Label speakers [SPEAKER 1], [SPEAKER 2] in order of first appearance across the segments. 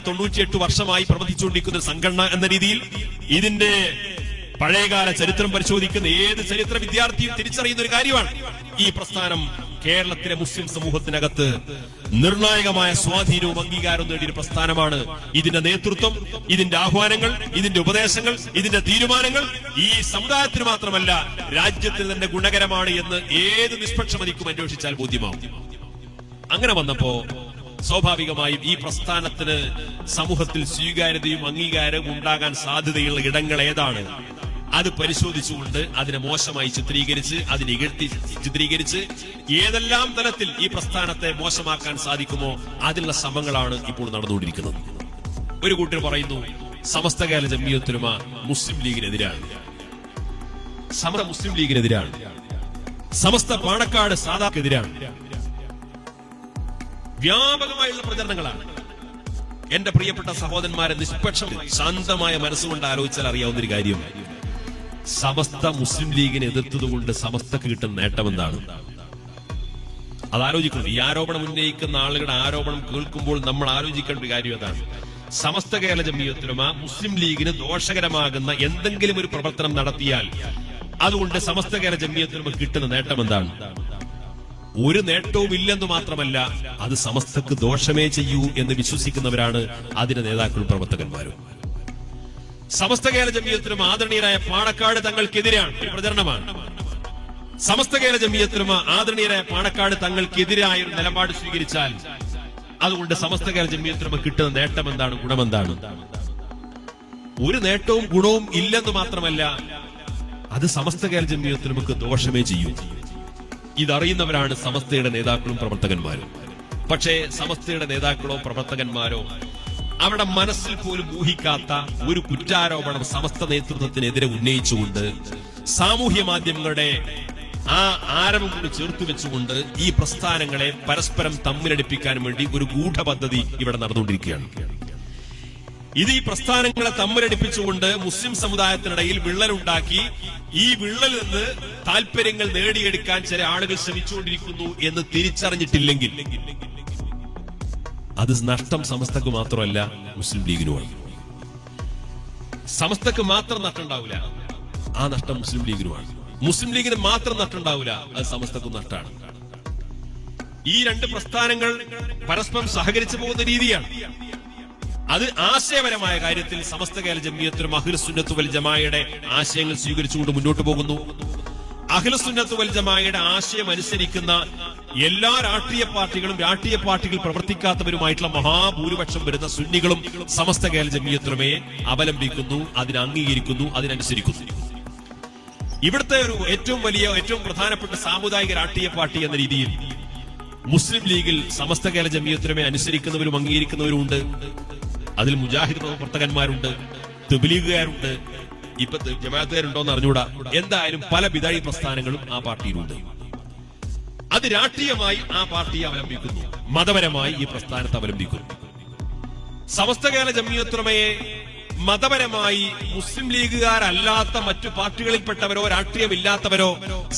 [SPEAKER 1] തൊണ്ണൂറ്റിയെട്ട് വർഷമായി പ്രവർത്തിച്ചുകൊണ്ടിരിക്കുന്ന സംഘടന എന്ന രീതിയിൽ ഇതിന്റെ പഴയകാല ചരിത്രം പരിശോധിക്കുന്ന ഏത് ചരിത്ര വിദ്യാർത്ഥിയും തിരിച്ചറിയുന്ന ഒരു കാര്യമാണ്. ഈ പ്രസ്ഥാനം കേരളത്തിലെ മുസ്ലിം സമൂഹത്തിനകത്ത് നിർണായകമായ സ്വാധീനവും അംഗീകാരവും നേടിയ ഒരു പ്രസ്ഥാനമാണ്. ഇതിന്റെ നേതൃത്വം ഇതിന്റെ ആഹ്വാനങ്ങൾ ഇതിന്റെ ഉപദേശങ്ങൾ ഇതിന്റെ തീരുമാനങ്ങൾ ഈ സമുദായത്തിന് മാത്രമല്ല രാജ്യത്തിന് തന്നെ ഗുണകരമാണ് എന്ന് ഏത് നിഷ്പക്ഷമതിക്കും അന്വേഷിച്ചാൽ ബോധ്യമാവും. അങ്ങനെ വന്നപ്പോ സ്വാഭാവികമായും ഈ പ്രസ്ഥാനത്തിന് സമൂഹത്തിൽ സ്വീകാര്യതയും അംഗീകാരവും ഉണ്ടാകാൻ സാധ്യതയുള്ള ഇടങ്ങൾ ഏതാണ്? അത് പരിശോധിച്ചുകൊണ്ട് അതിനെ മോശമായി ചിത്രീകരിച്ച് അതിനെ ഇകഴ്ത്തി ചിത്രീകരിച്ച് ഏതെല്ലാം തലത്തിൽ ഈ പ്രസ്ഥാനത്തെ മോശമാക്കാൻ സാധിക്കുമോ അതിനുള്ള ശ്രമങ്ങളാണ് ഇപ്പോൾ നടന്നുകൊണ്ടിരിക്കുന്നത്. ഒരു കൂട്ടർ പറയുന്നു സമസ്തകാല ജമിയത്തുലുമ മുസ്ലിം ലീഗിനെതിരാണ്. സമര മുസ്ലിം ലീഗിനെതിരാണ്. സമസ്ത പാണക്കാട് സാധാക്കെതിരാണ് വ്യാപകമായുള്ള പ്രചരണങ്ങളാണ്. എന്റെ പ്രിയപ്പെട്ട സഹോദരന്മാരെ നിഷ്പക്ഷം ശാന്തമായ മനസ്സുകൊണ്ട് ആലോചിച്ചാൽ അറിയാവുന്ന ഒരു കാര്യം. സമസ്ത മുസ്ലിം ലീഗിനെ എതിർത്തതുകൊണ്ട് സമസ്തക്ക് കിട്ടുന്ന നേട്ടം എന്താണ്? അത് ആലോചിക്കണം. ഈ ആരോപണം ഉന്നയിക്കുന്ന ആളുകളുടെ ആരോപണം കേൾക്കുമ്പോൾ നമ്മൾ ആലോചിക്കേണ്ട ഒരു കാര്യം അതാണ്. സമസ്ത കേരള ജമീയത്തിലുമ മുസ്ലിം ലീഗിന് ദോഷകരമാകുന്ന എന്തെങ്കിലും ഒരു പ്രവർത്തനം നടത്തിയാൽ അതുകൊണ്ട് സമസ്ത കേരള ജമീയത്തിലുമ കിട്ടുന്ന നേട്ടം എന്താണ്? ഒരു നേട്ടവും ഇല്ലെന്ന് മാത്രമല്ല അത് സമസ്തക്ക് ദോഷമേ ചെയ്യൂ എന്ന് വിശ്വസിക്കുന്നവരാണ് അതിന്റെ നേതാക്കളും പ്രവർത്തകന്മാരും. സമസ്ത കേരള ജമീയത്തിനും ആദരണീയരായ പാണക്കാട് തങ്ങൾക്കെതിരാണ് പ്രചരണമാണ്. സമസ്ത കേരള ജമീയത്തിനും ആദരണീയരായ പാണക്കാട് തങ്ങൾക്കെതിരായ ഒരു നിലപാട് സ്വീകരിച്ചാൽ അതുകൊണ്ട് സമസ്ത കേരള ജമീയത്തിനും കിട്ടുന്ന നേട്ടം എന്താണ് ഗുണമെന്താണ് ഒരു നേട്ടവും ഗുണവും ഇല്ലെന്ന് മാത്രമല്ല അത് സമസ്ത കേരള ജമീയത്തിനും ദോഷമേ ചെയ്യൂ. ഇതറിയുന്നവരാണ് സമസ്തയുടെ നേതാക്കളും പ്രവർത്തകന്മാരും. പക്ഷേ സമസ്തയുടെ നേതാക്കളോ പ്രവർത്തകന്മാരോ അവിടെ മനസ്സിൽ പോലും ഊഹിക്കാത്ത ഒരു കുറ്റാരോപണം സമസ്ത നേതൃത്വത്തിനെതിരെ ഉന്നയിച്ചുകൊണ്ട് സാമൂഹ്യ മാധ്യമങ്ങളുടെ ആ ആരവം കൂടി ചേർത്ത് വെച്ചുകൊണ്ട് ഈ പ്രസ്ഥാനങ്ങളെ പരസ്പരം തമ്മിലടിപ്പിക്കാൻ വേണ്ടി ഒരു ഗൂഢപദ്ധതി ഇവിടെ നടന്നുകൊണ്ടിരിക്കുകയാണ്. ഇത് ഈ പ്രസ്ഥാനങ്ങളെ തമ്മിലടിപ്പിച്ചുകൊണ്ട് മുസ്ലിം സമുദായത്തിനിടയിൽ വിള്ളലുണ്ടാക്കി ഈ വിള്ളൽ നിന്ന് താല്പര്യങ്ങൾ നേടിയെടുക്കാൻ ചില ആളുകൾ ശ്രമിച്ചുകൊണ്ടിരിക്കുന്നു എന്ന് തിരിച്ചറിഞ്ഞിട്ടില്ലെങ്കിൽ അത് നഷ്ടം സമസ്തക്ക് മാത്രമല്ല മുസ്ലിം ലീഗിനുമാണ്. സമസ്തക്ക് മാത്രം നഷ്ടം ഉണ്ടാവില്ല ആ നഷ്ടം മുസ്ലിം ലീഗിനുമാണ്. മുസ്ലിം ലീഗിന് മാത്രം നഷ്ടം ഉണ്ടാവില്ല അത് സമസ്തക്കും നഷ്ടമാണ്. ഈ രണ്ട് പ്രസ്ഥാനങ്ങൾ പരസ്പരം സഹകരിച്ചു പോകുന്ന രീതിയാണ്. അത് ആശയപരമായ കാര്യത്തിൽ സമസ്ത കേരള ജമിയത്തിനും അഖിലസുന്നത്ത് വൽ ജമായയുടെ ആശയങ്ങൾ സ്വീകരിച്ചുകൊണ്ട് മുന്നോട്ട് പോകുന്നു. അഖിലസുന്നത്ത് വൽ ജമായയുടെ ആശയം അനുസരിക്കുന്ന എല്ലാ രാഷ്ട്രീയ പാർട്ടികളും രാഷ്ട്രീയ പാർട്ടികൾ പ്രവർത്തിക്കാത്തവരുമായിട്ടുള്ള മഹാഭൂരിപക്ഷം വരുന്ന സുന്നികളും സമസ്ത കേരള ജമിയത്തിനുമേ അവലംബിക്കുന്നു അതിനെ അംഗീകരിക്കുന്നു അതിനനുസരിക്കുന്നു ഇവിടുത്തെ ഒരു ഏറ്റവും വലിയ ഏറ്റവും പ്രധാനപ്പെട്ട സാമുദായിക രാഷ്ട്രീയ പാർട്ടി എന്ന രീതിയിൽ മുസ്ലിം ലീഗിൽ സമസ്ത കേരള ജമിയത്തിനുമേ അനുസരിക്കുന്നവരും അംഗീകരിക്കുന്നവരും ഉണ്ട്. അതിൽ മുജാഹിദ് പ്രവർത്തകന്മാരുണ്ട് തുബലീഗുകാരുണ്ട്. ഇപ്പൊ ജമാഅത്തുകാരുണ്ടോ എന്ന് അറിഞ്ഞൂടാ എന്തായാലും പല വിതാഴി പ്രസ്ഥാനങ്ങളും ആ പാർട്ടിയിലുണ്ട്. അത് രാഷ്ട്രീയമായി ആ പാർട്ടിയെ അവലംബിക്കുന്നു. മതപരമായി ഈ പ്രസ്ഥാനത്തെ അവലംബിക്കുന്നു. സമസ്ത കേരള ജമിയത്തുറമയെ മതപരമായി മുസ്ലിം ലീഗുകാരല്ലാത്ത മറ്റു പാർട്ടികളിൽപ്പെട്ടവരോ രാഷ്ട്രീയമില്ലാത്തവരോ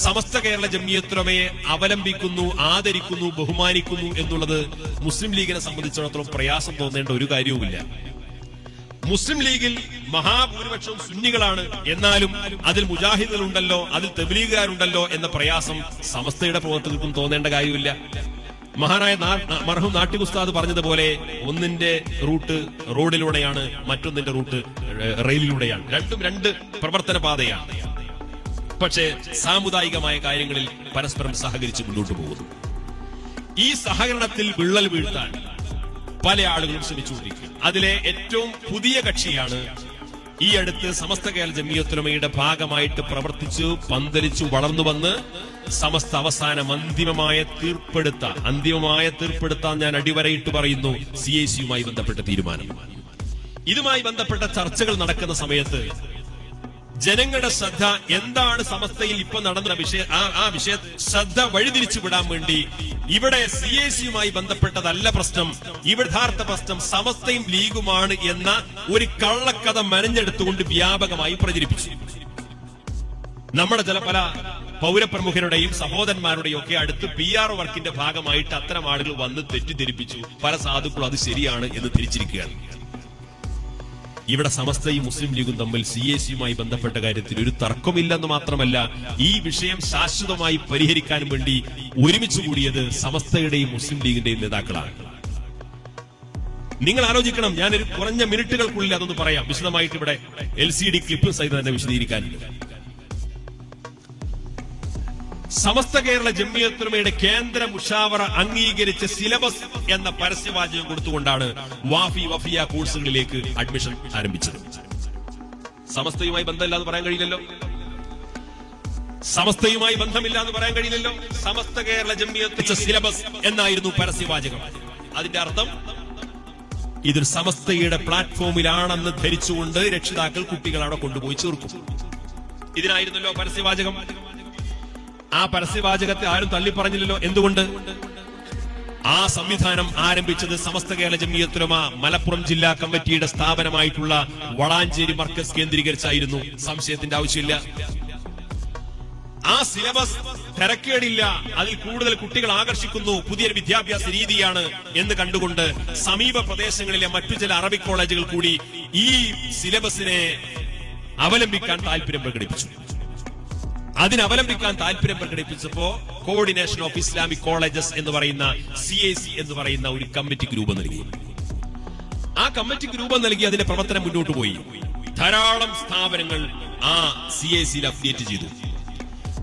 [SPEAKER 1] സമസ്ത കേരള ജമ്മിയത്രമയെ അവലംബിക്കുന്നു ആദരിക്കുന്നു ബഹുമാനിക്കുന്നു എന്നുള്ളത് മുസ്ലിം ലീഗിനെ സംബന്ധിച്ചിടത്തോളം പ്രയാസം തോന്നേണ്ട ഒരു കാര്യവുമില്ല. മുസ്ലിം ലീഗിൽ മഹാഭൂരിപക്ഷവും സുന്നികളാണ്. എന്നാലും അതിൽ മുജാഹിദുകളുണ്ടല്ലോ അതിൽ തെബിലീഗുകാരുണ്ടല്ലോ എന്ന പ്രയാസം സമസ്തയുടെ പ്രവർത്തകർക്കും തോന്നേണ്ട കാര്യമില്ല. മഹാനായ മർഹൂം നാട്ടികുസ്താദ് പറഞ്ഞതുപോലെ ഒന്നിന്റെ റൂട്ട് റോഡിലൂടെയാണ് മറ്റൊന്നിന്റെ റൂട്ട് റെയിലിലൂടെയാണ്. രണ്ടും രണ്ട് പ്രവർത്തന പാതയാണ്. പക്ഷേ സാമുദായികമായ കാര്യങ്ങളിൽ പരസ്പരം സഹകരിച്ച് മുന്നോട്ട് പോകുന്നു. ഈ സഹകരണത്തിൽ വിള്ളൽ വീഴ്ത്താൻ പല ആളുകളും ശ്രമിച്ചുകൊണ്ടിരിക്കും അതിലെ ഏറ്റവും പുതിയ കക്ഷിയാണ് ഈ അടുത്ത് സമസ്ത കേരള ജമിയത്തുലമയുടെ ഭാഗമായിട്ട് പ്രവർത്തിച്ചു പന്തലിച്ചു വളർന്നു വന്ന് സമസ്ത അവസാനം അന്തിമമായ തീർപ്പെടുത്ത അന്തിമമായ തീർപ്പെടുത്താൻ ഞാൻ അടിവരയിട്ട് പറയുന്നു സി ബന്ധപ്പെട്ട തീരുമാനം. ഇതുമായി ബന്ധപ്പെട്ട ചർച്ചകൾ നടക്കുന്ന സമയത്ത് ജനങ്ങളുടെ ശ്രദ്ധ എന്താണ് സമസ്തയിൽ ഇപ്പൊ നടന്ന വിഷയ ആ വിഷയ ശ്രദ്ധ വഴിതിരിച്ചു വിടാൻ വേണ്ടി ഇവിടെ സി എ സിയുമായി ബന്ധപ്പെട്ടതല്ല പ്രശ്നം. ഇവിടെ യഥാർത്ഥ പ്രശ്നം സമസ്തയും ലീഗുമാണ് എന്ന ഒരു കള്ളക്കഥ മെനഞ്ഞെടുത്തുകൊണ്ട് വ്യാപകമായി പ്രചരിപ്പിച്ചു. നമ്മുടെ ചില പല പൗരപ്രമുഖരുടെയും സഹോദരന്മാരുടെയും ഒക്കെ അടുത്ത് പി ആർ വർക്കിന്റെ ഭാഗമായിട്ട് അത്തരം ആളുകൾ വന്ന് തെറ്റിദ്ധരിപ്പിച്ചു. പല സാധുക്കളും അത് ശരിയാണ് എന്ന് തിരിച്ചിരിക്കുകയാണ് ഇവിടെ സമസ്തയും മുസ്ലിം ലീഗും തമ്മിൽ സി എ സിയുമായി ബന്ധപ്പെട്ട കാര്യത്തിൽ ഒരു തർക്കമില്ലെന്ന് മാത്രമല്ല ഈ വിഷയം ശാശ്വതമായി പരിഹരിക്കാൻ വേണ്ടി ഒരുമിച്ച് കൂടിയത് സമസ്തയുടെയും മുസ്ലിം ലീഗിന്റെയും നേതാക്കളാണ്. നിങ്ങൾ ആലോചിക്കണം ഞാനൊരു കുറഞ്ഞ മിനിറ്റുകൾക്കുള്ളിൽ അതൊന്ന് പറയാം. വിശദമായിട്ട് ഇവിടെ എൽ സി ഡി ക്ലിപ്പ് സഹിതം തന്നെ വിശദീകരിക്കാനില്ല. സമസ്ത കേരള ജമ്മിയത്തുലമയുടെ കേന്ദ്ര മുഷാവറ അംഗീകരിച്ച സിലബസ് എന്ന പരസ്യവാചകം കൊടുത്തുകൊണ്ടാണ് വാഫി വഫിയ കോഴ്സുകളിലേക്ക് അഡ്മിഷൻ ആരംഭിച്ചത്. സമസ്തയുമായി ബന്ധമില്ല എന്ന് പറയാൻ കഴിയില്ലല്ലോ. സമസ്തയുമായി ബന്ധമില്ല എന്ന് പറയാൻ കഴിയില്ലല്ലോ. സമസ്ത കേരള ജമ്മിയത്ത് സിലബസ് എന്നായിരുന്നു പരസ്യവാചകം. അതിന്റെ അർത്ഥം ഇതൊരു സമസ്തയുടെ പ്ലാറ്റ്ഫോമിലാണെന്ന് ധരിച്ചുകൊണ്ട് രക്ഷിതാക്കൾ കുട്ടികൾ അവിടെ കൊണ്ടുപോയി ചേർക്കും. ഇതിനായിരുന്നല്ലോ പരസ്യവാചകം. ആ പരസ്യവാചകത്തെ ആരും തള്ളിപ്പറഞ്ഞില്ലല്ലോ. എന്തുകൊണ്ട്? ആ സംവിധാനം ആരംഭിച്ചത് സമസ്ത കേരള ജമിയത്തുലമ മലപ്പുറം ജില്ലാ കമ്മിറ്റിയുടെ സ്ഥാപനമായിട്ടുള്ള വളാഞ്ചേരി മർക്കസ് കേന്ദ്രീകരിച്ചായിരുന്നു. സംശയത്തിന്റെ ആവശ്യമില്ല. ആ സിലബസ് തിരക്കേടില്ല. അതിൽ കൂടുതൽ കുട്ടികൾ ആകർഷിക്കുന്നു. പുതിയൊരു വിദ്യാഭ്യാസ രീതിയാണ് എന്ന് കണ്ടുകൊണ്ട് സമീപ പ്രദേശങ്ങളിലെ മറ്റു ചില അറബിക് കോളേജുകൾ കൂടി ഈ സിലബസിനെ അവലംബിക്കാൻ താല്പര്യം പ്രകടിപ്പിച്ചു. അതിനവലംബിക്കാൻ താല്പര്യം പ്രകടിപ്പിച്ചപ്പോ കോർഡിനേഷൻ ഓഫ് ഇസ്ലാമിക് കോളേജസ് എന്ന് പറയുന്ന സി എ സി എന്ന് പറയുന്ന ഒരു കമ്മിറ്റിക്ക് രൂപം നൽകി. ആ കമ്മിറ്റിക്ക് രൂപം നൽകി അതിന്റെ പ്രവർത്തനം മുന്നോട്ട് പോയി. ധാരാളം സ്ഥാപനങ്ങൾ ആ സി എ സിയിൽ അപ്ഡേറ്റ് ചെയ്തു.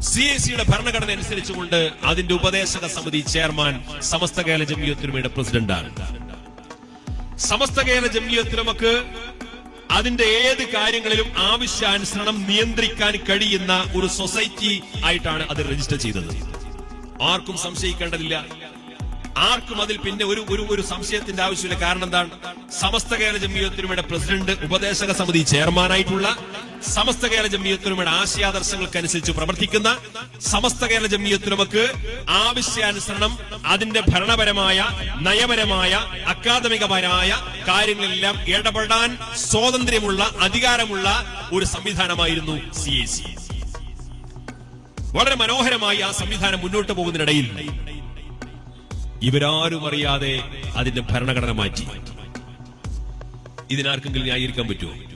[SPEAKER 1] സി എ സിയുടെ ഭരണഘടന അനുസരിച്ചുകൊണ്ട് അതിന്റെ ഉപദേശക സമിതി ചെയർമാൻ സമസ്ത കേരള ജമിയത്തുലമയുടെ പ്രസിഡന്റാണ്. സമസ്ത കേരള ജമിയത്തുലമക്ക് അതിന്റെ ഏത് കാര്യങ്ങളിലും ആവശ്യാനുസരണം നിയന്ത്രിക്കാൻ കഴിയുന്ന ഒരു സൊസൈറ്റി ആയിട്ടാണ് അത് രജിസ്റ്റർ ചെയ്തത്. ആർക്കും സംശയിക്കേണ്ടതില്ല. ആർക്കും അതിൽ പിന്നെ ഒരു ഒരു ഒരു സംശയത്തിന്റെ ആവശ്യമില്ല. കാരണം എന്താണ്? സമസ്ത കേരള ജമിയത്തിനുമയുടെ പ്രസിഡന്റ് ഉപദേശക സമിതി ചെയർമാനായിട്ടുള്ള സമസ്ത കേരള ജമിയത്തിനുമയുടെ ആശയാദർശങ്ങൾക്കനുസരിച്ച് പ്രവർത്തിക്കുന്ന സമസ്ത കേരള ജമിയത്തിനുമക്ക് ആവശ്യാനുസരണം അതിന്റെ ഭരണപരമായ നയപരമായ അക്കാദമികപരമായ കാര്യങ്ങളെല്ലാം ഇടപെടാൻ സ്വാതന്ത്ര്യമുള്ള അധികാരമുള്ള ഒരു സംവിധാനമായിരുന്നു സി എ സി. വളരെ മനോഹരമായി ആ സംവിധാനം മുന്നോട്ട് പോകുന്നതിനിടയിൽ ഇവരാരും അറിയാതെ അതിന്റെ ഭരണഘടന മാറ്റി. ഇതിനാർക്കെങ്കിലും ന്യായീകരിക്കാൻ പറ്റുമോ?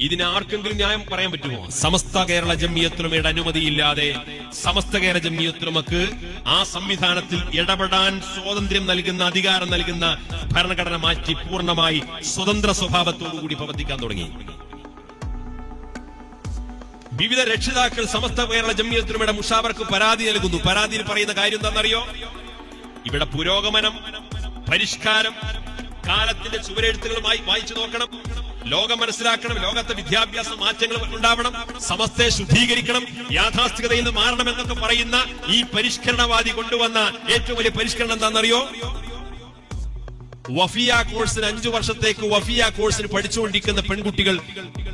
[SPEAKER 1] ഇതിനാർക്കെങ്കിലും ന്യായം പറയാൻ പറ്റുമോ? സമസ്ത കേരള ജമ്മിയത്തുലമയുടെ അനുമതിയില്ലാതെ സമസ്ത കേരള ജമ്മിയത്തുലമക്ക് ആ സംവിധാനത്തിൽ ഇടപെടാൻ സ്വാതന്ത്ര്യം നൽകുന്ന അധികാരം നൽകുന്ന ഭരണഘടന മാറ്റി പൂർണമായി സ്വതന്ത്ര സ്വഭാവത്തോടുകൂടി പ്രവർത്തിക്കാൻ തുടങ്ങി. വിവിധ രക്ഷിതാക്കൾ സമസ്ത കേരള ജമ്മിയത്തുലമയുടെ മുഷാവർക്ക് പരാതി നൽകുന്നു. പരാതിയിൽ പറയുന്ന കാര്യം എന്താണെന്നറിയോ? ഇവിടെ പുരോഗമനം പരിഷ്കാരം കാലത്തിന്റെ ചുവരെഴുത്തുകളുമായി വായിച്ചു നോക്കണം. ലോകം മനസ്സിലാക്കണം ലോകത്തെ വിദ്യാഭ്യാസ മാറ്റങ്ങൾ ഉണ്ടാവണം സമസ്തയെ ശുദ്ധീകരിക്കണം യാഥാസ്ഥികതയിൽ നിന്ന് മാറണം എന്നൊക്കെ പറയുന്ന ഈ പരിഷ്കരണവാദി കൊണ്ടുവന്ന ഏറ്റവും വലിയ പരിഷ്കരണം എന്താണെന്നറിയോ? വഫിയ കോഴ്സിന് അഞ്ചു വർഷത്തേക്ക് വഫിയ കോഴ്സിന് പഠിച്ചുകൊണ്ടിരിക്കുന്ന പെൺകുട്ടികൾ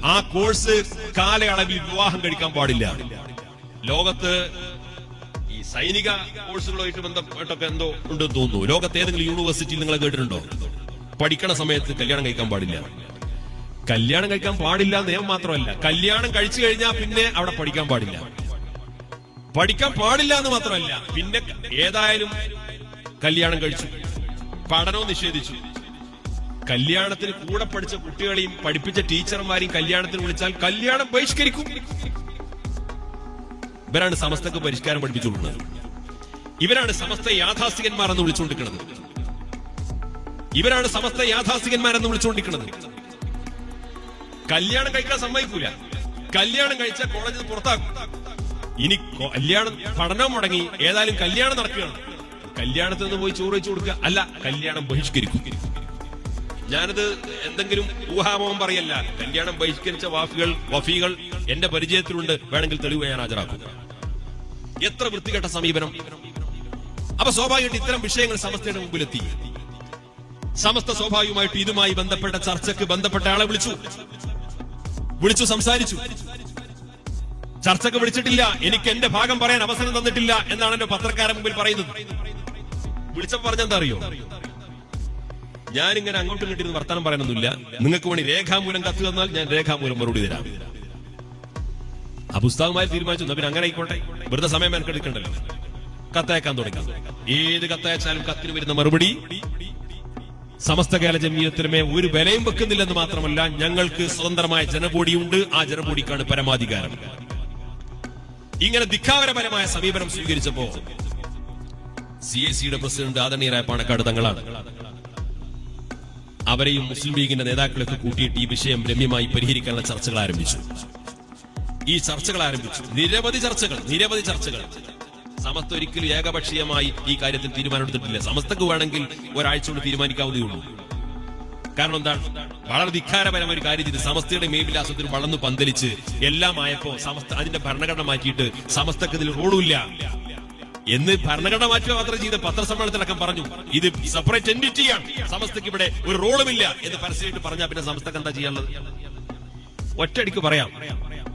[SPEAKER 1] ആ കോഴ്സ് കാലയളവിൽ വിവാഹം കഴിക്കാൻ പാടില്ല. ലോകത്ത് ഈ സൈനിക കോഴ്സുകളുമായിട്ട് ബന്ധപ്പെട്ടൊക്കെ എന്തോ ഉണ്ടെന്ന് തോന്നുന്നു. ലോകത്ത് ഏതെങ്കിലും യൂണിവേഴ്സിറ്റിയിൽ നിങ്ങൾ കേട്ടിട്ടുണ്ടോ? പഠിക്കണ സമയത്ത് കല്യാണം കഴിക്കാൻ പാടില്ല. കല്യാണം കഴിക്കാൻ പാടില്ല നിയമം മാത്രമല്ല കല്യാണം കഴിച്ചു കഴിഞ്ഞാൽ പിന്നെ അവിടെ പഠിക്കാൻ പാടില്ല. പഠിക്കാൻ പാടില്ല എന്ന് മാത്രമല്ല പിന്നെ ഏതായാലും കല്യാണം കഴിച്ചു പഠനവും നിഷേധിച്ചു. കല്യാണത്തിന് കൂടെ പഠിച്ച കുട്ടികളെയും പഠിപ്പിച്ച ടീച്ചർമാരെയും കല്യാണത്തിന് വിളിച്ചാൽ കല്യാണം ബഹിഷ്കരിക്കും. ഇവരാണ് സമസ്തക്ക് പരിഷ്കാരം പഠിപ്പിച്ചുകൊടുക്കുന്നത്. ഇവരാണ് സമസ്ത യാഥാസ്ഥികന്മാർ എന്ന് വിളിച്ചുകൊണ്ടിരിക്കുന്നത്. ഇവരാണ് സമസ്ത യാഥാസ്ഥികന്മാരെന്ന് വിളിച്ചുകൊണ്ടിരിക്കുന്നത്. കല്യാണം കഴിക്കാൻ സമ്മതിക്കൂല. കല്യാണം കഴിച്ചാൽ കോളേജിൽ പുറത്താക്കും. ഇനി കല്യാണം പഠനം മുടങ്ങി ഏതായാലും കല്യാണം നടക്കുകയാണ്. കല്യാണത്തിൽ നിന്ന് പോയി ചോറ് വെച്ചു കൊടുക്കുക. അല്ല കല്യാണം ബഹിഷ്കരിക്കും. ഞാനത് എന്തെങ്കിലും ഊഹാമോഹം പറയല്ല. കല്യാണം ബഹിഷ്കരിച്ച വാഫികൾ വഫികൾ എന്റെ പരിചയത്തിലുണ്ട്. വേണമെങ്കിൽ തെളിവ് ഞാൻ ഹാജരാക്കും. എത്ര വൃത്തികെട്ട സമീപനം. അപ്പൊ സ്വാഭാവികമായിട്ട് ഇത്തരം വിഷയങ്ങൾ സമസ്തയുടെ മുമ്പിലെത്തി. സമസ്ത സ്വാഭാവികമായിട്ട് ഇതുമായി ബന്ധപ്പെട്ട ചർച്ചയ്ക്ക് ബന്ധപ്പെട്ട ആളെ വിളിച്ചു. വിളിച്ചു സംസാരിച്ചു. ചർച്ചക്ക് വിളിച്ചിട്ടില്ല. എനിക്ക് എന്റെ ഭാഗം പറയാൻ അവസരം തന്നിട്ടില്ല എന്നാണ് എന്റെ പത്രക്കാരൻ മുമ്പിൽ പറയുന്നത്. വിളിച്ചപ്പോ പറഞ്ഞെന്താ അറിയോ? ഞാനിങ്ങനെ അങ്ങോട്ടും ഇങ്ങോട്ടും വർത്തമാനം പറയാനൊന്നുമില്ല. നിങ്ങൾക്ക് വേണ്ടി രേഖാമൂലം കത്ത് തന്നാൽ ഞാൻ രേഖാമൂലം മറുപടി തരാം. ആ പുസ്തകമായി തീരുമാനിച്ചു പിന്നെ അങ്ങനെ ആയിക്കോട്ടെ. വെറുതെ സമയം മെനക്കെടുക്കണ്ടല്ലോ. കത്തയക്കാൻ തുടങ്ങി. ഏത് കത്തയച്ചാലും കത്തിന് വരുന്ന മറുപടി സമസ്ത കേരള ജമീയത്തിലുമേ ഒരു വിലയും വെക്കുന്നില്ലെന്ന് മാത്രമല്ല ഞങ്ങൾക്ക് സ്വതന്ത്രമായ ജനബോഡിയുണ്ട് ആ ജനബോഡിക്കാണ് പരമാധികാരം. ഇങ്ങനെ ധിക്കാവരപരമായ സമീപനം സ്വീകരിച്ചപ്പോ സി എ സിയുടെ പ്രസിഡന്റ് ആദരണീയരായ പാണക്കാട് തങ്ങളാണ്. അവരെയും മുസ്ലിം ലീഗിന്റെ നേതാക്കളൊക്കെ കൂട്ടിയിട്ട് ഈ വിഷയം രമ്യമായി പരിഹരിക്കാനുള്ള ചർച്ചകൾ ആരംഭിച്ചു. ഈ ചർച്ചകൾ ആരംഭിച്ചു. നിരവധി ചർച്ചകൾ നിരവധി ചർച്ചകൾ. സമസ്ത ഒരിക്കലും ഏകപക്ഷീയമായി ഈ കാര്യത്തിൽ തീരുമാനമെടുത്തിട്ടില്ല. സമസ്തക്ക് വേണമെങ്കിൽ ഒരാഴ്ച കൊണ്ട് തീരുമാനിക്കാവുന്നേ ഉള്ളൂ. കാരണം എന്താണ്? വളരെ ധിക്കാരപരമായ ഒരു കാര്യം ചെയ്ത് സമസ്തയുടെ മേൽവിലാസത്തിൽ വളർന്നു പന്തലിച്ച് എല്ലാം ആയപ്പോ സമസ്ത അതിന്റെ ഭരണഘടന മാറ്റിയിട്ട് സമസ്തക്ക് ഇതിൽ റോളുമില്ല. എന്ന് ഭരണഘടന മാറ്റുക മാത്രം ചെയ്ത് പത്രസമ്മേളനത്തിലടക്കം പറഞ്ഞു ഇത് സെപ്പറേറ്റ് എന്റിറ്റിയാണ് സമസ്തക്ക് ഇവിടെ ഒരു റോളുമില്ല എന്ന് പരസ്യമായിട്ട് പറഞ്ഞാൽ പിന്നെ സമസ്തക്ക് എന്താ ചെയ്യാനുള്ളത്? ഒറ്റയടിക്ക് പറയാം.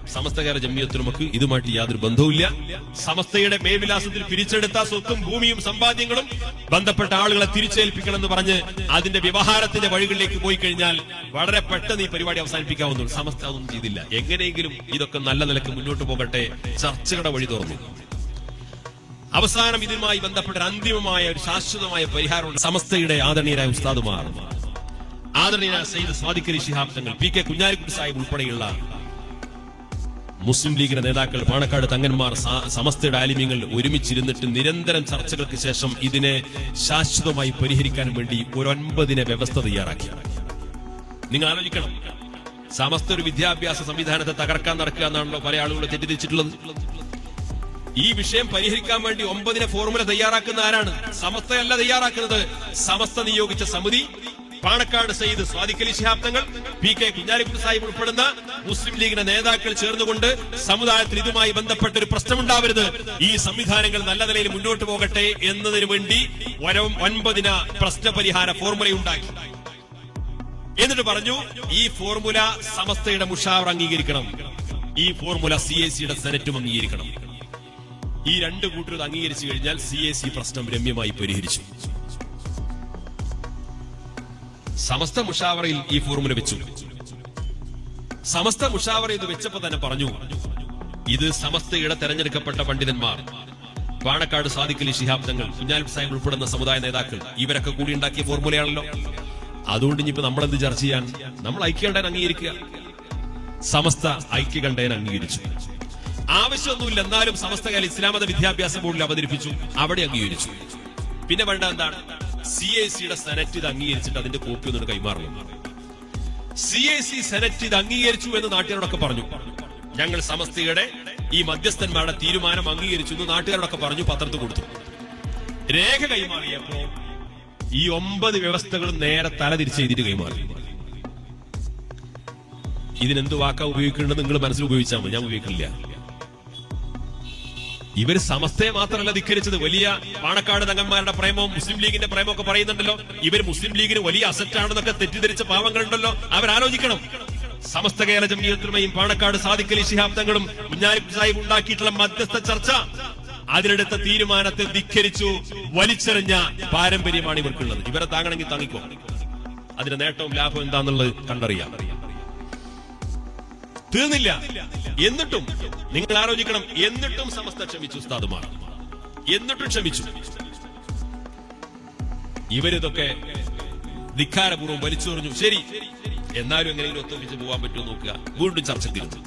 [SPEAKER 1] സമസ്തകാര ജമ്മിയത്തിനുമൊക്കെ ഇതുമായിട്ട് യാതൊരു ബന്ധവുമില്ല. സമസ്തയുടെ മേൽവിലാസത്തിൽ പിരിച്ചെടുത്ത സ്വത്തും ഭൂമിയും സമ്പാദ്യങ്ങളും ബന്ധപ്പെട്ട ആളുകളെ തിരിച്ചേൽപ്പിക്കണമെന്ന് പറഞ്ഞ് അതിന്റെ വ്യവഹാരത്തിന്റെ വഴികളിലേക്ക് പോയി കഴിഞ്ഞാൽ വളരെ പെട്ടെന്ന് ഈ പരിപാടി അവസാനിപ്പിക്കാവുന്നു സമസ്ത അതൊന്നും ചെയ്തില്ല. എങ്ങനെയെങ്കിലും ഇതൊക്കെ നല്ല നിലയ്ക്ക് മുന്നോട്ട് പോകട്ടെ ചർച്ചകളുടെ വഴി തുറന്നു. അവസാനം ഇതുമായി ബന്ധപ്പെട്ട അന്തിമമായ ഒരു ശാശ്വതമായ പരിഹാരമുണ്ട്. സമസ്തയുടെ ആദരണീയരായ ഉസ്താദുമാർ. ആദരണീയരായ സയ്യിദ് സ്വാദിഖലി ശിഹാബ് തങ്ങൾ പി കെ കുഞ്ഞാലിക്കുട്ടി സാഹിബ് ഉൾപ്പെടെയുള്ള മുസ്ലിം ലീഗിന്റെ നേതാക്കൾ പാണക്കാട് തങ്ങന്മാർ സമസ്തയുടെ ആലിമ്യങ്ങൾ ഒരുമിച്ചിരുന്നിട്ട് നിരന്തരം ചർച്ചകൾക്ക് ശേഷം ഇതിനെ ശാശ്വതമായി പരിഹരിക്കാൻ വേണ്ടി ഒരു ഒൻപതിനെ വ്യവസ്ഥ തയ്യാറാക്കി. നിങ്ങൾ ആലോചിക്കണം. സമസ്ത ഒരു വിദ്യാഭ്യാസ സംവിധാനത്തെ തകർക്കാൻ നടക്കുക എന്നാണല്ലോ പല ആളുകൾ തെറ്റിദ്ധരിച്ചിട്ടുള്ളത്. ഈ വിഷയം പരിഹരിക്കാൻ വേണ്ടി ഒമ്പതിനെ ഫോർമുല തയ്യാറാക്കുന്ന ആരാണ്? സമസ്തയല്ല തയ്യാറാക്കുന്നത്. സമസ്ത നിയോഗിച്ച സമിതി പാണക്കാട് സയ്യിദ് സ്വാദിഖലി ശിഹാബ് തങ്ങൾ പി കെ കുഞ്ഞാലിക്കുട്ടി സാഹിബ് ഉൾപ്പെടുന്ന മുസ്ലിം ലീഗിന്റെ നേതാക്കൾ ചേർന്നുകൊണ്ട് സമുദായത്തിൽ ഇതുമായി ബന്ധപ്പെട്ട ഒരു പ്രശ്നമുണ്ടാവരുത്. ഈ സംവിധാനങ്ങൾ നല്ല നിലയിൽ മുന്നോട്ട് പോകട്ടെ എന്നതിനു വേണ്ടി വരവും ഒൻപതിന പ്രശ്നപരിഹാര ഫോർമുലയുണ്ടാക്കി എന്നിട്ട് പറഞ്ഞു ഈ ഫോർമുല സമസ്തയുടെ മുഷാവർ അംഗീകരിക്കണം. ഈ ഫോർമുല സി എ സിയുടെ സെനറ്റും അംഗീകരിക്കണം. ഈ രണ്ട് കൂട്ടരും അംഗീകരിച്ചു കഴിഞ്ഞാൽ സി എ സി പ്രശ്നം രമ്യമായി പരിഹരിച്ചു. സമസ്ത മുഷാവറയിൽ ഈ ഫോർമുല വെച്ചു. സമസ്ത മുഷാവറ ഇത് വെച്ചപ്പോ തന്നെ പറഞ്ഞു ഇത് സമസ്തയുടെ തെരഞ്ഞെടുക്കപ്പെട്ട പണ്ഡിതന്മാർ പാണക്കാട് സാധിക്കലി ശിഹാബ് തങ്ങൾ സാഹിബ് ഉൾപ്പെടുന്ന സമുദായ നേതാക്കൾ ഇവരൊക്കെ കൂടി ഉണ്ടാക്കിയ ഫോർമുലയാണല്ലോ. അതുകൊണ്ട് ഇനിയിപ്പോ നമ്മളെന്ത് ചർച്ച ചെയ്യാൻ? നമ്മൾ ഐക്യകണ്ഠേന അംഗീകരിക്കുക. സമസ്ത ഐക്യകണ്ഠേന അംഗീകരിച്ചു. ആവശ്യമൊന്നുമില്ല എന്നാലും സമസ്തകാല ഇസ്ലാമത വിദ്യാഭ്യാസ ബോർഡിൽ അവതരിപ്പിച്ചു അവിടെ അംഗീകരിച്ചു. പിന്നെ വേണ്ട എന്താണ്? സി ഐ സിയുടെ സെനറ്റ് ഇത് അംഗീകരിച്ചിട്ട് അതിന്റെ കോപ്പി ഒന്നും കൈമാറണം സി ഐ സി സെനറ്റ് ഇത് അംഗീകരിച്ചു എന്ന് നാട്ടുകാരോടൊക്കെ പറഞ്ഞു. ഞങ്ങൾ സമസ്തയുടെ ഈ മധ്യസ്ഥന്മാരുടെ തീരുമാനം അംഗീകരിച്ചു എന്ന് നാട്ടുകാരോടൊക്കെ പറഞ്ഞു പത്രത്തിൽ കൊടുത്തു. രേഖ കൈമാറിയപ്പോ ഈ ഒമ്പത് വ്യവസ്ഥകളും നേരെ തല തിരിച്ച് എഴുതിയിട്ട് കൈമാറി. ഇതിനെന്ത് വാക്കാ ഉപയോഗിക്കേണ്ടത് നിങ്ങൾ മനസ്സിൽ ഉപയോഗിച്ചാൽ മതി. ഞാൻ ഉപയോഗിക്കില്ല ഇവർ സമസ്തയെ മാത്രമല്ല ധിക്കരിച്ചത്. വലിയ പാണക്കാട് തങ്ങന്മാരുടെ പ്രേമവും മുസ്ലിം ലീഗിന്റെ പ്രേമവും ഒക്കെ പറയുന്നുണ്ടല്ലോ. ഇവർ മുസ്ലിം ലീഗിന് വലിയ അസറ്റ് ആണെന്നൊക്കെ തെറ്റിദ്ധരിച്ച പാവങ്ങളുണ്ടല്ലോ. അവരാലോചിക്കണം. സമസ്ത കേരള ജമീയത്തിലുമയും പാണക്കാട് സാദിഖലി ശിഹാബ് തങ്ങളും സാഹിബ് ഉണ്ടാക്കിയിട്ടുള്ള മധ്യസ്ഥ ചർച്ച. അതിലെടുത്ത തീരുമാനത്തെ ധിക്കരിച്ചു വലിച്ചെറിഞ്ഞ പാരമ്പര്യമാണ് ഇവർക്കുള്ളത്. ഇവരെ താങ്ങണമെങ്കിൽ താങ്ങിക്കോ. അതിന്റെ നേട്ടവും ലാഭവും എന്താണെന്നുള്ളത് കണ്ടറിയാം. തീർന്നില്ല. എന്നിട്ടും നിങ്ങൾ ആലോചിക്കണം എന്നിട്ടും സമസ്ത ക്ഷമിച്ചു ഉസ്താദുമാർ. എന്നിട്ടും ക്ഷമിച്ചു. ഇവരിതൊക്കെ ധിക്കാരപൂർവം വലിച്ചെറിഞ്ഞു. ശരി എന്നാലും എങ്ങനെയും ഒത്തുപിച്ച് പോകാൻ പറ്റുമോ നോക്കുക. വീണ്ടും ചർച്ച തിരിച്ചു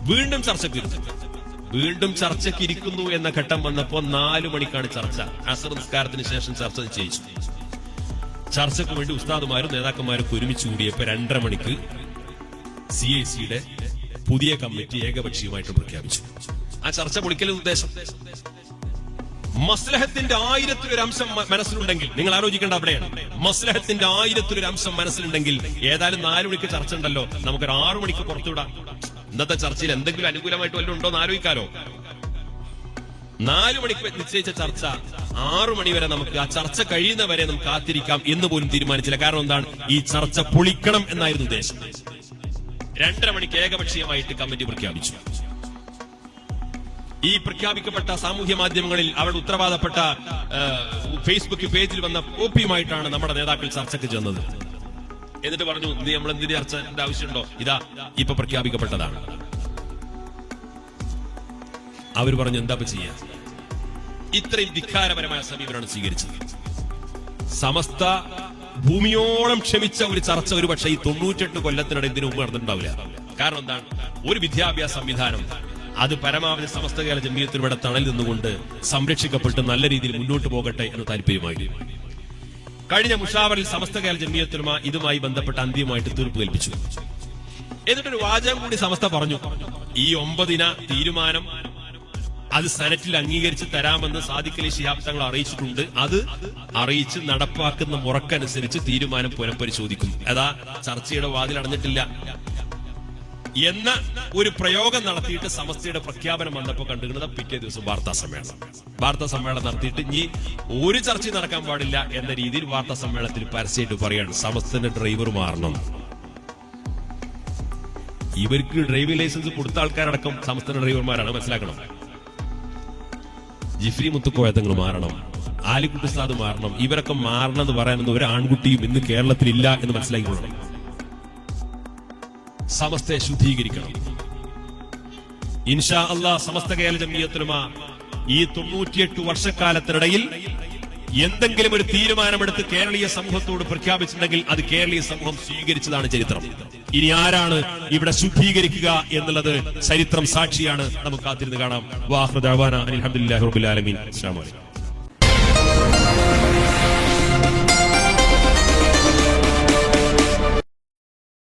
[SPEAKER 1] വീണ്ടും ചർച്ച തിരിച്ചു വീണ്ടും ചർച്ചയ്ക്ക് ഇരിക്കുന്നു എന്ന ഘട്ടം വന്നപ്പോ നാലു മണിക്കാണ് ചർച്ച. അസർ ശേഷം ചർച്ച ചെയ്യിച്ചു ചർച്ചയ്ക്ക് വേണ്ടി ഉസ്താദുമാരും നേതാക്കന്മാരും ഒരുമിച്ച് കൂടിയപ്പോ രണ്ടര മണിക്ക് സി ഐ സിയുടെ പുതിയ കമ്മിറ്റി ഏകപക്ഷീയമായിട്ട് പ്രഖ്യാപിച്ചു. ആ ചർച്ച പൊളിക്കൽ ഉദ്ദേശം? മസ്ലഹത്തിന്റെ ആയിരത്തിലൊരു അംശം മനസ്സിലുണ്ടെങ്കിൽ നിങ്ങൾ ആലോചിക്കേണ്ട അവിടെയാണ്. മസ്ലഹത്തിന്റെ ആയിരത്തിലൊരു അംശം മനസ്സിലുണ്ടെങ്കിൽ ഏതായാലും നാലു മണിക്ക് ചർച്ച ഉണ്ടല്ലോ. നമുക്കൊരു ആറു മണിക്ക് പുറത്തുവിടാം. ഇന്നത്തെ ചർച്ചയിൽ എന്തെങ്കിലും അനുകൂലമായിട്ട് വല്ലതും ഉണ്ടോ എന്ന് ആലോചിക്കാലോ? നാലു മണിക്ക് നിശ്ചയിച്ച ചർച്ച ആറു മണി വരെ നമുക്ക് ആ ചർച്ച കഴിയുന്നവരെ നമുക്ക് കാത്തിരിക്കാം എന്ന് പോലും തീരുമാനിച്ചില്ല. കാരണം എന്താണ്? ഈ ചർച്ച പൊളിക്കണം എന്നായിരുന്നു ഉദ്ദേശം. രണ്ടര മണിക്ക് ഏകപക്ഷീയമായിട്ട് കമ്മിറ്റി പ്രഖ്യാപിച്ചു. ഈ പ്രഖ്യാപിക്കപ്പെട്ട സാമൂഹ്യ മാധ്യമങ്ങളിൽ അവരുടെ ഉത്തരവാദപ്പെട്ട ഫേസ്ബുക്ക് പേജിൽ വന്ന കോപ്പിയുമായിട്ടാണ് നമ്മുടെ നേതാക്കൾ ചർച്ചയ്ക്ക് ചെന്നത്. എന്നിട്ട് പറഞ്ഞു നീ നമ്മൾ എന്തിന് ചർച്ച ആവശ്യമുണ്ടോ? ഇതാ ഇപ്പൊ പ്രഖ്യാപിക്കപ്പെട്ടതാണ്. അവർ പറഞ്ഞു എന്താ ചെയ്യാ? ഇത്രയും ധിക്കാരപരമായ സമീപനമാണ് സ്വീകരിച്ചത്. സമസ്ത ഭൂമിയോളം ക്ഷമിച്ച ഒരു ചർച്ച ഒരു പക്ഷേ ഈ തൊണ്ണൂറ്റെട്ട് കൊല്ലത്തിനിടെ ഇതിനു മുമ്പ് നടന്നിട്ടുണ്ടാവില്ല. കാരണം എന്താണ്? ഒരു വിദ്യാഭ്യാസ സംവിധാനം അത് പരമാവധി സമസ്ത കേരള ജമീയത്തിലൂടെ തണൽ നിന്നുകൊണ്ട് സംരക്ഷിക്കപ്പെട്ട് നല്ല രീതിയിൽ മുന്നോട്ട് പോകട്ടെ എന്ന് താല്പര്യമായിരുന്നു. കഴിഞ്ഞ മുഷാവറിൽ സമസ്ത കേരള ജമീയത്തിലുമ ഇതുമായി ബന്ധപ്പെട്ട് അന്തിമമായിട്ട് തീർപ്പ് കൽപ്പിച്ചു. എന്നിട്ടൊരു വാചകം കൂടി സമസ്ത പറഞ്ഞു. ഈ ഒമ്പതിന തീരുമാനം അത് സെനറ്റിൽ അംഗീകരിച്ച് തരാമെന്ന് സാദിഖലി ശിഹാബ് തങ്ങൾ അറിയിച്ചിട്ടുണ്ട്. അത് അറിയിച്ച് നടപ്പാക്കുന്ന മുറക്കനുസരിച്ച് തീരുമാനം പുനഃപരിശോധിക്കും. അതാ ചർച്ചയുടെ വാതിൽ അടഞ്ഞിട്ടില്ല. എന്ന ഒരു പ്രയോഗം നടത്തിയിട്ട് സമസ്തയുടെ പ്രഖ്യാപനം വന്നപ്പോൾ കണ്ടുകിടുന്നത് പിറ്റേ ദിവസം വാർത്താ സമ്മേളനം. വാർത്താ സമ്മേളനം നടത്തിയിട്ട് ഇനി ഒരു ചർച്ചയും നടക്കാൻ പാടില്ല എന്ന രീതിയിൽ വാർത്താ സമ്മേളനത്തിൽ പരസ്യമായിട്ട് പറയാണ് സമസ്തന്റെ ഡ്രൈവർ മാറണം. ഇവർക്ക് ഡ്രൈവിംഗ് ലൈസൻസ് കൊടുത്ത ആൾക്കാരടക്കം സംസ്ഥാന ഡ്രൈവർമാരാണ്. മനസ്സിലാക്കണം. ജിഫ്രി മുത്തുക്കോയത്തങ്ങൾ മാറണം. ആലിക്കുട്ടി സാദ് മാറണം. ഇവരൊക്കെ മാറണം എന്ന് പറയാനൊന്നും ഒരു ആൺകുട്ടിയും ഇന്ന് കേരളത്തിൽ ഇല്ല എന്ന് മനസ്സിലാക്കിക്കൊള്ളണം സമസ്തയെ ശുദ്ധീകരിക്കണം. ഇൻഷാ അള്ളാ സമസ്ത കേരള ജമീയത്തിനുമാ ഈ തൊണ്ണൂറ്റിയെട്ട് വർഷക്കാലത്തിനിടയിൽ എന്തെങ്കിലും ഒരു തീരുമാനമെടുത്ത് കേരളീയ സമൂഹത്തോട് പ്രഖ്യാപിച്ചിട്ടുണ്ടെങ്കിൽ അത് കേരളീയ സമൂഹം സ്വീകരിച്ചതാണ് ചരിത്രം. ഇനി ആരാണ് ഇവിടെ ശുദ്ധീകരിക്കുക എന്നുള്ളത് ചരിത്രം സാക്ഷിയാണ്. നമുക്ക് കാത്തിരുന്ന് കാണാം. വാഹൃദാന അസ്സാം വലൈക്കും